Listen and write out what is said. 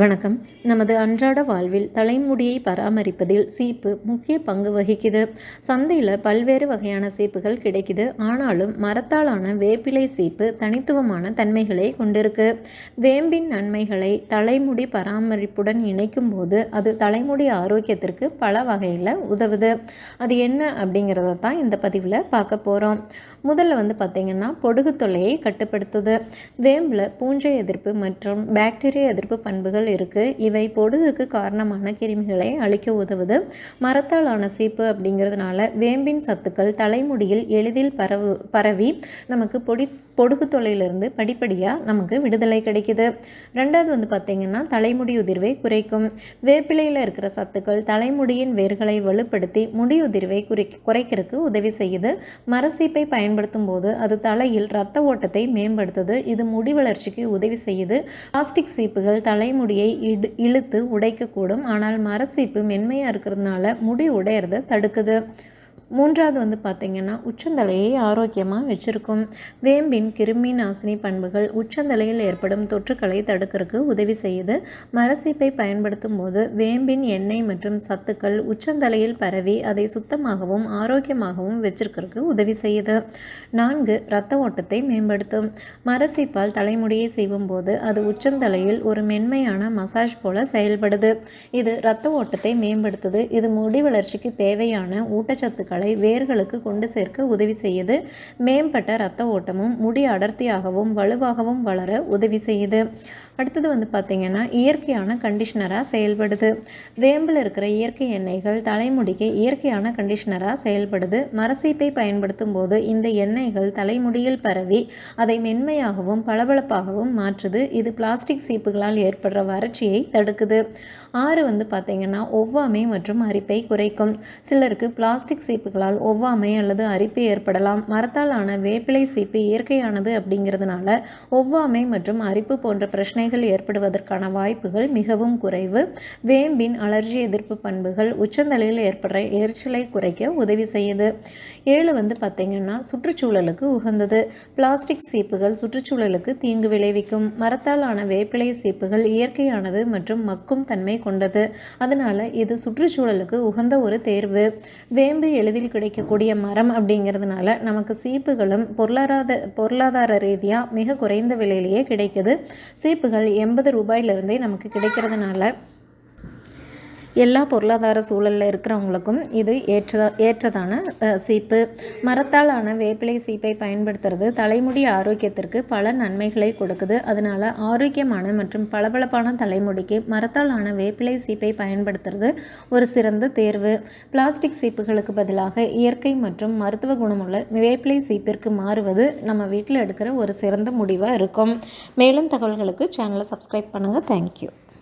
வணக்கம். நமது அன்றாட வாழ்வில் தலைமுடியை பராமரிப்பதில் சீப்பு முக்கிய பங்கு வகிக்குது. சந்தையில் பல்வேறு வகையான சீப்புகள் கிடைக்குது. ஆனாலும் மரத்தாலான வேப்பிலை சீப்பு தனித்துவமான தன்மைகளை கொண்டிருக்கு. வேம்பின் நன்மைகளை தலைமுடி பராமரிப்புடன் இணைக்கும் போது அது தலைமுடி ஆரோக்கியத்திற்கு பல வகையில் உதவுது. அது என்ன அப்படிங்கிறத தான் இந்த பதிவில் பார்க்க போகிறோம் முதல்ல வந்து பார்த்திங்கன்னா பொடுகு தொல்லையை கட்டுப்படுத்துது. வேம்பில் பூஞ்சை எதிர்ப்பு மற்றும் பாக்டீரியா எதிர்ப்பு பண்புகள் இருக்குது இவை பொடுகுக்கு காரணமான கிருமிகளை அழிக்க உதவுது. மரத்தாலான சீப்பு அப்படிங்கிறதுனால வேம்பின் சத்துக்கள் தலைமுடியில் எளிதில் பரவு பரவி நமக்கு பொடி பொடுகு தொல்லையிலிருந்து படிப்படியாக நமக்கு விடுதலை கிடைக்குது. ரெண்டாவது வந்து பார்த்திங்கன்னா தலைமுடி உதிர்வை குறைக்கும். வேப்பிலையில் இருக்கிற சத்துக்கள் தலைமுடியின் வேர்களை வலுப்படுத்தி முடி உதிர்வை குறை குறைக்கிறதுக்கு உதவி செய்யுது. மரசீப்பை பயன்படுத்தும் போது அது தலையில் ரத்த ஓட்டத்தை மேம்படுத்துது. இது முடி வளர்ச்சிக்கு உதவி செய்யுது. பிளாஸ்டிக் சீப்புகள் தலைமுடியை இடு இழுத்து உடைக்கக்கூடும். ஆனால் மரசீப்பு மென்மையாக இருக்கிறதுனால முடி உடையிறத தடுக்குது. மூன்றாவது வந்து பார்த்திங்கன்னா உச்சந்தலையை ஆரோக்கியமாக வச்சுருக்கும். வேம்பின் கிருமி நாசினி பண்புகள் உச்சந்தலையில் ஏற்படும் தொற்றுக்களை தடுக்கிறதுக்கு உதவி செய்யுது. மரசீப்பை பயன்படுத்தும் போது வேம்பின் எண்ணெய் மற்றும் சத்துக்கள் உச்சந்தலையில் பரவி அதை சுத்தமாகவும் ஆரோக்கியமாகவும் வச்சிருக்கிறதுக்கு உதவி செய்யுது. நான்கு இரத்த ஓட்டத்தை மேம்படுத்தும். மரசீப்பால் தலைமுடியை செய்யும் போது அது உச்சந்தலையில் ஒரு மென்மையான மசாஜ் போல செயல்படுது. இது இரத்த ஓட்டத்தை மேம்படுத்துது. இது முடி வளர்ச்சிக்கு தேவையான ஊட்டச்சத்துக்கள் சத்துக்களை வேர்களுக்கு கொண்டு சேர்க்க உதவி செய்யுது. மேம்பட்ட இரத்த ஓட்டமும் முடி அடர்த்தியாகவும் வலுவாகவும் வளர உதவி செய்யுது. அடுத்தது வந்து பார்த்திங்கன்னா இயற்கையான கண்டிஷ்னராக செயல்படுது. வேம்பில் இருக்கிற இயற்கை எண்ணெய்கள் தலைமுடிக்கு இயற்கையான கண்டிஷ்னராக செயல்படுது. மரசீப்பை பயன்படுத்தும் போது இந்த எண்ணெய்கள் தலைமுடியில் பரவி அதை மென்மையாகவும் பளபளப்பாகவும் மாற்றுது. இது பிளாஸ்டிக் சீப்புகளால் ஏற்படுற வறட்சியை தடுக்குது. ஆறு வந்து பார்த்திங்கன்னா ஒவ்வாமை மற்றும் அரிப்பை குறைக்கும். சிலருக்கு பிளாஸ்டிக் சீப்புகளால் ஒவ்வாமை அல்லது அரிப்பு ஏற்படலாம். மரத்தால் ஆன வேப்பிலை சீப்பு இயற்கையானது அப்படிங்கிறதுனால ஒவ்வாமை மற்றும் அரிப்பு போன்ற பிரச்சனை பிரச்சனைகள் ஏற்படுவதற்கான வாய்ப்புகள் மிகவும் குறைவு. வேம்பின் அலர்ஜி எதிர்ப்பு பண்புகள் உச்சந்தலையில் ஏற்படுற எரிச்சலை குறைக்க உதவி செய்யுது. ஏழு வந்து பார்த்திங்கன்னா சுற்றுச்சூழலுக்கு உகந்தது. பிளாஸ்டிக் சீப்புகள் சுற்றுச்சூழலுக்கு தீங்கு விளைவிக்கும். மரத்தால் ஆன வேப்பிலை சீப்புகள் இயற்கையானது மற்றும் மக்கும் தன்மை கொண்டது. அதனால் இது சுற்றுச்சூழலுக்கு உகந்த ஒரு தேர்வு. வேம்பு எளிதில் கிடைக்கக்கூடிய மரம் அப்படிங்கிறதுனால நமக்கு சீப்புகளும் பொருளாதார பொருளாதார ரீதியாக மிக குறைந்த விலையிலேயே கிடைக்குது. சீப்புகள் எண்பது ரூபாயிலிருந்தே நமக்கு கிடைக்கிறதுனால எல்லா பொருளாதார சூழலில் இருக்கிறவங்களுக்கும் இது ஏற்றதா ஏற்றதான சீப்பு. மரத்தாலான வேப்பிலை சீப்பை பயன்படுத்துறது தலைமுடி ஆரோக்கியத்திற்கு பல நன்மைகளை கொடுக்குது. அதனால் ஆரோக்கியமான மற்றும் பளபளப்பான தலைமுடிக்கு மரத்தால் ஆன வேப்பிலை சீப்பை பயன்படுத்துறது ஒரு சிறந்த தேர்வு. பிளாஸ்டிக் சீப்புகளுக்கு பதிலாக இயற்கை மற்றும் மருத்துவ குணமுள்ள வேப்பிலை சீப்பிற்கு மாறுவது நம்ம வீட்டில் எடுக்கிற ஒரு சிறந்த முடிவாக இருக்கும். மேலும் தகவல்களுக்கு சேனலை சப்ஸ்கிரைப் பண்ணுங்கள் தேங்க்யூ